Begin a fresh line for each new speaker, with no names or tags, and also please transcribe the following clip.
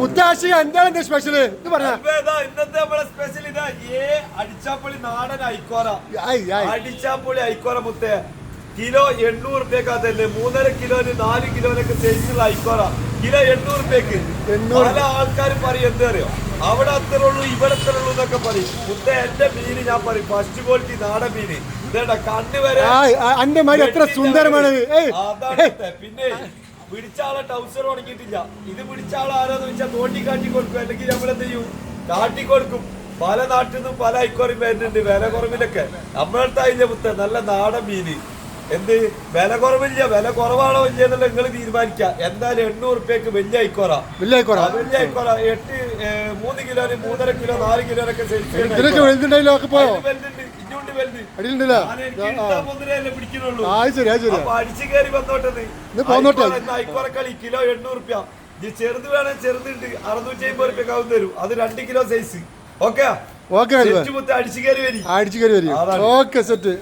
മുത്താശി എന്താണ് എന്റെ സ്പെഷ്യൽ ഇത് പറഞ്ഞ.
ഇന്നത്തെ നമ്മളെ സ്പെഷ്യൽ ഇതാ ഏ അടിച്ചാപ്പൊളി നാടൻ ഐക്കോറ അടിച്ചാപ്പൊളി ഐക്കോറ മുത്തേ. കിലോ എണ്ണൂറ് റുപ്യക്കകത്തല്ലേ മൂന്നര കിലോന് നാല് കിലോനൊക്കെ സൈസുള്ള ഐക്കോറ കിലോ എണ്ണൂറ് റുപ്യക്ക് പല ആൾക്കാരും പറയും എന്താ അറിയോ? അവിടെ അത്ര ഉള്ളൂ ഇവിടെ അത്ര ഉള്ളൂ എന്നൊക്കെ പറയും. മുത്തേ എന്റെ മീന് ഞാൻ പറയും ഫസ്റ്റ് ക്വാളിറ്റി നാടൻ മീന്. ഇതേടാ കണ്ണ് വരെ
എത്ര സുന്ദരമാണ്.
പിന്നെ പിടിച്ച ആളെ ടൗസർ ഉണങ്ങിയിട്ടില്ല ഇത് പിടിച്ച ആൾ ആരാന്ന് വെച്ചാൽ തോണ്ടി കാട്ടി കൊടുക്കും. അല്ലെങ്കിൽ നമ്മൾ എന്ത് ചെയ്യും? കാട്ടി കൊടുക്കും. പല നാട്ടിൽ നിന്നും പല ഐക്കോറി വരുന്നുണ്ട് വില കുറവിലൊക്കെ നമ്മളടുത്ത് അതിന്റെ മുത്ത നല്ല നാടൻ മീന് എന്ത്? വില കുറവില്ല വില കുറവാണോ ഇല്ല എന്നുള്ള നിങ്ങൾ തീരുമാനിക്കുക. എന്തായാലും എണ്ണൂറ് റുപ്യക്ക് വലിയ ഐക്കോറ
വലിയ ആയിക്കോറ
വലിയ ഐക്കോറ എട്ട് മൂന്ന് കിലോന് മൂന്നര കിലോ നാല് കിലോനൊക്കെ
വലുതുണ്ടായില്ലോ? ഒക്കെ അടിയിലുണ്ടല്ലോ? ശരി ആ ശരി
അടിച്ചു കയറി വന്നോട്ടത്. ഐക്കോറക്കളി കിലോ എണ്ണൂറ് റുപ്യ ചെറുത് വേണേ ചെറുതുണ്ട് അറുന്നൂറ്റി അമ്പത് റുപ്യ കാവും തരും അത് രണ്ട് കിലോ സൈസ് ഓക്കെ?
ഓക്കെ
അടിച്ചു കയറി വരി.
അടിച്ചു കയറി വരും. Okay set